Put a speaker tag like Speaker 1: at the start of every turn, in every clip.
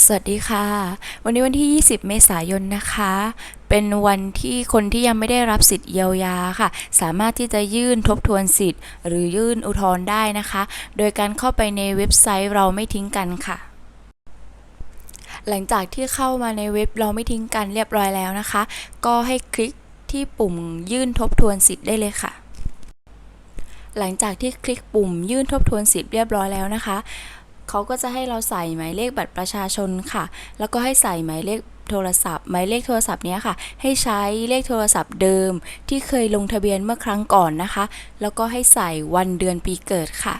Speaker 1: สวัสดีค่ะ วันนี้วันที่ 20 เมษายนนะคะ เป็นวันที่คนที่ยังไม่ได้รับสิทธิ์เยียวยาค่ะ สามารถที่จะยื่นทบทวนสิทธิ์ หรือยื่นอุทธรณ์ได้นะคะ โดยการเข้าไปในเว็บไซต์เราไม่ทิ้งกันค่ะหลังจากที่เข้ามาในเว็บเราไม่ทิ้งกันเรียบร้อยแล้วนะคะ ก็ให้คลิกที่ปุ่มยื่นทบทวนสิทธิ์ได้เลยค่ะ หลังจากที่คลิกปุ่มยื่นทบทวนสิทธิ์เรียบร้อยแล้วนะคะ เขาก็จะให้เราใส่หมายเลขบัตรประชาชนค่ะ แล้วก็ให้ใส่หมายเลขโทรศัพท์ หมายเลขโทรศัพท์นี้ค่ะ ให้ใช้เลขโทรศัพท์เดิม ที่เคยลงทะเบียนเมื่อครั้งก่อนนะคะ แล้วก็ให้ใส่วันเดือนปีเกิดค่ะ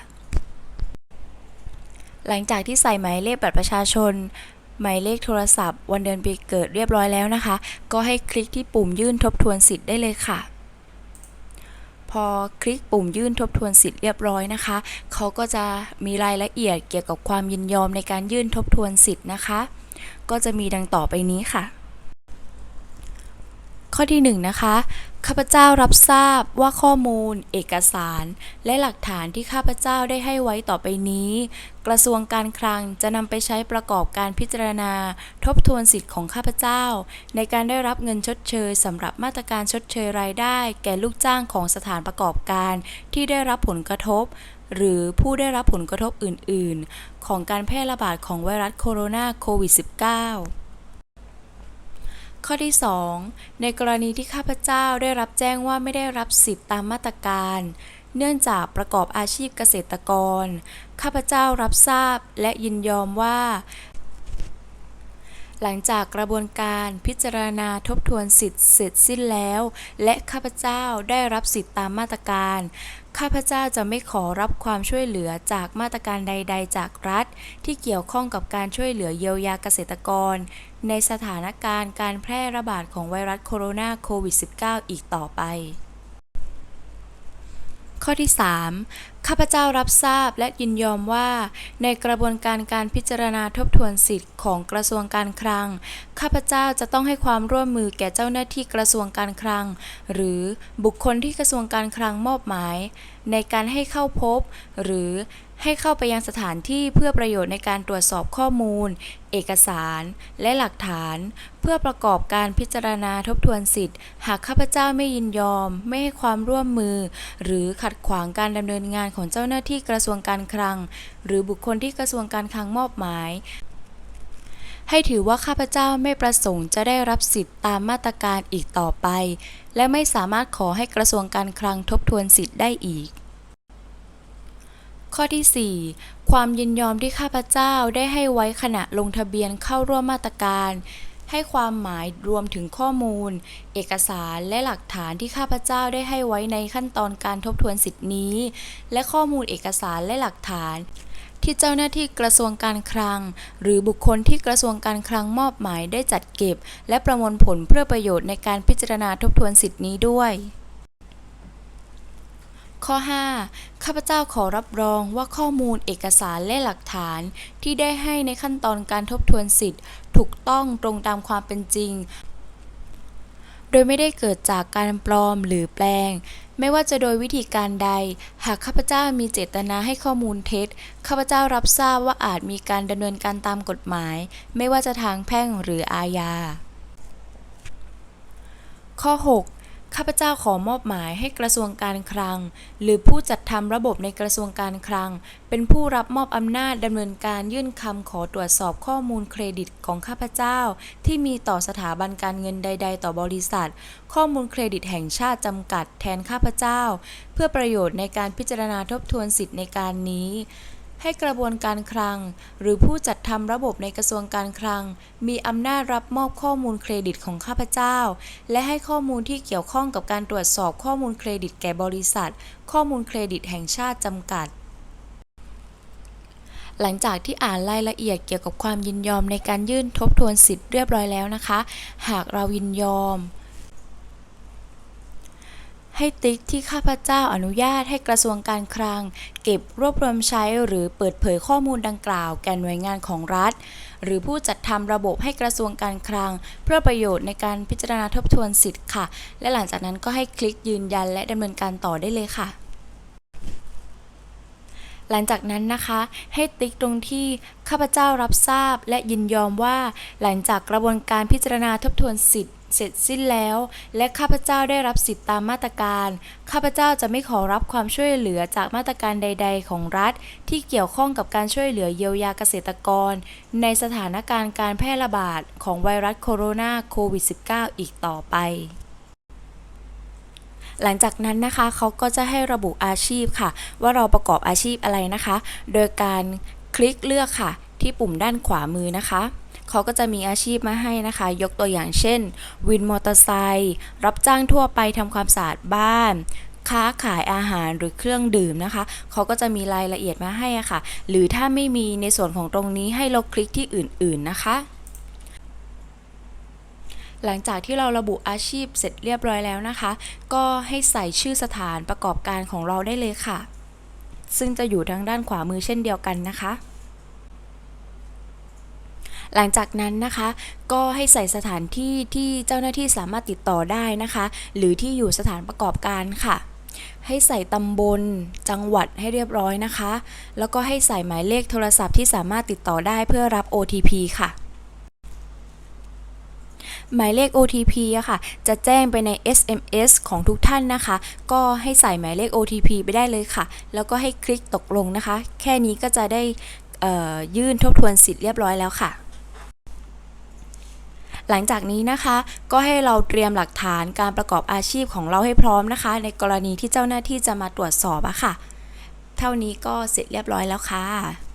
Speaker 1: หลังจากที่ใส่หมายเลขบัตรประชาชนหมายเลขโทรศัพท์ วันเดือนปีเกิดเรียบร้อยแล้วนะคะ ก็ให้คลิกที่ปุ่มยื่นทบทวนสิทธิ์ได้เลยค่ะ พอคลิกปุ่มยื่นทบทวนสิทธิ์เรียบร้อยนะคะ เขาก็จะมีรายละเอียดเกี่ยวกับความยินยอมในการยื่นทบทวนสิทธิ์นะคะ ก็จะมีดังต่อไปนี้ค่ะ ข้อที่1นงนะคะข้าพเจ้ารับทราบว่าข้อมูล เอกสาร และหลักฐานที่ข้าพเจ้าได้ให้ไว้ต่อไปนี้ กระทรวงการคลังจะนำไปใช้ประกอบการพิจารณา ทบทวนสิทธิ์ของข้าพเจ้า ในการได้รับเงินชดเชยสำหรับมาตรการชดเชยรายได้ แก่ลูกจ้างของสถานประกอบการที่ได้รับผลกระทบ หรือผู้ได้รับผลกระทบอื่น ๆ ของการแพร่ระบาดของไวรัสโคโรนาโควิด -19 ข้อที่ 2 ในกรณีที่ข้าพเจ้าได้รับแจ้งว่าไม่ได้รับสิทธิตามมาตรการ เนื่องจากประกอบอาชีพเกษตรกร ข้าพเจ้ารับทราบและยินยอมว่า หลังจากกระบวนการพิจารณาทบทวนสิทธิ์เสร็จสิ้นแล้ว และข้าพเจ้าได้รับสิทธิตามมาตรการข้าพเจ้าจะไม่ขอรับความช่วยเหลือจากมาตรการใด ๆ จากรัฐ ที่เกี่ยวข้องกับการช่วยเหลือเยียวยาเกษตรกร ในสถานการณ์การแพร่ระบาดของไวรัสโคโรนาโควิด -19 อีกต่อไป ข้อที่ 3 ข้าพเจ้ารับทราบและยินยอมว่า ในกระบวนการการพิจารณาทบทวนสิทธิ์ของกระทรวงการคลัง ข้าพเจ้าจะต้องให้ความร่วมมือแก่เจ้าหน้าที่กระทรวงการคลัง หรือบุคคลที่กระทรวงการคลังมอบหมาย ในการให้เข้าพบ หรือ ให้เข้าไปยังสถานที่เพื่อประโยชน์ในการตรวจสอบข้อมูล เอกสาร และหลักฐาน เพื่อประกอบการพิจารณาทบทวนสิทธิ์ หากข้าพเจ้าไม่ยินยอม ไม่ให้ความร่วมมือ หรือขัดขวางการดำเนินงานของเจ้าหน้าที่กระทรวงการคลัง หรือบุคคลที่กระทรวงการคลังมอบหมายให้ถือว่าข้าพเจ้าไม่ประสงค์จะได้รับสิทธิ์ตามมาตรการอีกต่อไป และไม่สามารถขอให้กระทรวงการคลังทบทวนสิทธิ์ได้อีก ข้อที่ 4 ความยินยอมที่ข้าพเจ้าได้ให้ไว้ขณะลงทะเบียนเข้าร่วมมาตรการ ให้ความหมายรวมถึงข้อมูล เอกสารและหลักฐานที่ข้าพเจ้าได้ให้ไว้ในขั้นตอนการทบทวนสิทธินี้ และข้อมูลเอกสารและหลักฐานที่เจ้าหน้าที่กระทรวงการคลัง หรือบุคคลที่กระทรวงการคลังมอบหมายได้จัดเก็บ และประมวลผลเพื่อประโยชน์ในการพิจารณาทบทวนสิทธินี้ด้วย ข้อ 5 ข้าพเจ้าขอรับรองว่าข้อมูลเอกสารและหลักฐาน ที่ได้ให้ในขั้นตอนการทบทวนสิทธิ์ ถูกต้องตรงตามความเป็นจริง โดยไม่ได้เกิดจากการปลอมหรือแปลง ไม่ว่าจะโดยวิธีการใด หากข้าพเจ้ามีเจตนาให้ข้อมูลเท็จ ข้าพเจ้ารับทราบว่าอาจมีการดำเนินการตามกฎหมาย ไม่ว่าจะทางแพ่งหรืออาญา ข้อ 6 ข้าพเจ้าขอมอบหมายให้กระทรวงการคลัง หรือผู้จัดทำระบบในกระทรวงการคลัง เป็นผู้รับมอบอำนาจดำเนินการยื่นคำขอตรวจสอบข้อมูลเครดิตของข้าพเจ้า ที่มีต่อสถาบันการเงินใด ๆ ต่อบริษัท ข้อมูลเครดิตแห่งชาติจำกัดแทนข้าพเจ้า เพื่อประโยชน์ในการพิจารณาทบทวนสิทธิ์ในการนี้ ให้กระบวนการคลัง หรือผู้จัดทำระบบในกระทรวงการคลัง มีอำนาจรับมอบข้อมูลเครดิตของข้าพเจ้า และให้ข้อมูลที่เกี่ยวข้องกับการตรวจสอบข้อมูลเครดิตแก่บริษัท ข้อมูลเครดิตแห่งชาติจำกัดหลังจากที่อ่านรายละเอียดเกี่ยวกับความยินยอมในการยื่นทบทวนสิทธิ์เรียบร้อยแล้วนะคะ หากเรายินยอม ให้ติ๊กที่ข้าพเจ้าอนุญาตให้กระทรวงการคลัง เก็บรวบรวมใช้หรือเปิดเผยข้อมูลดังกล่าว แก่หน่วยงานของรัฐ หรือผู้จัดทำระบบให้กระทรวงการคลัง เพื่อประโยชน์ในการพิจารณาทบทวนสิทธิ์ค่ะ และหลังจากนั้นก็ให้คลิกยืนยันและดำเนินการต่อได้เลยค่ะ หลังจากนั้นนะคะ ให้ติ๊กตรงที่ข้าพเจ้ารับทราบและยินยอมว่า หลังจากกระบวนการพิจารณาทบทวนสิทธิ์เสร็จสิ้นแล้ว และข้าพเจ้าได้รับสิทธิตามมาตรการ ข้าพเจ้าจะไม่ขอรับความช่วยเหลือจากมาตรการใด ๆ ของรัฐ ที่เกี่ยวข้องกับการช่วยเหลือเยียวยาเกษตรกร ในสถานการณ์การแพร่ระบาดของไวรัสโคโรนาโควิด -19 อีกต่อไป หลังจากนั้นนะคะเขาก็จะให้ระบุอาชีพค่ะ ว่าเราประกอบอาชีพอะไรนะคะ โดยการคลิกเลือกค่ะ ที่ปุ่มด้านขวามือนะคะเขาก็จะมีอาชีพมาให้นะคะ ยกตัวอย่างเช่น วินมอเตอร์ไซค์รับจ้างทั่วไปทำความสะอาดบ้าน ค้าขายอาหารหรือเครื่องดื่มนะคะเขาก็จะมีรายละเอียดมาให้อะค่ะ หรือถ้าไม่มีในส่วนของตรงนี้ให้เราคลิกที่อื่น ๆนะคะ หลังจากที่เราระบุอาชีพเสร็จเรียบร้อยแล้วนะคะ ก็ให้ใส่ชื่อสถานประกอบการของเราได้เลยค่ะ ซึ่งจะอยู่ทางด้านขวามือเช่นเดียวกันนะคะ หลังจากนั้นนะคะ ก็ให้ใส่สถานที่ที่เจ้าหน้าที่สามารถติดต่อได้นะคะ หรือที่อยู่สถานประกอบการค่ะให้ใส่ตำบล จังหวัดให้เรียบร้อยนะคะ แล้วก็ให้ใส่หมายเลขโทรศัพท์ที่สามารถติดต่อได้เพื่อรับ OTP ค่ะ หมายเลข OTP อะค่ะ จะแจ้งไปใน SMS ของทุกท่านนะคะ ก็ให้ใส่หมายเลข OTP ไปได้เลยค่ะ แล้วก็ให้คลิกตกลงนะคะ แค่นี้ก็จะได้ยื่นทบทวนสิทธิ์เรียบร้อยแล้วค่ะหลังจากนี้นะคะก็ให้เราเตรียมหลักฐานการประกอบอาชีพของเราให้พร้อมนะคะ ในกรณีที่เจ้าหน้าที่จะมาตรวจสอบอะค่ะ เท่านี้ก็เสร็จเรียบร้อยแล้วค่ะ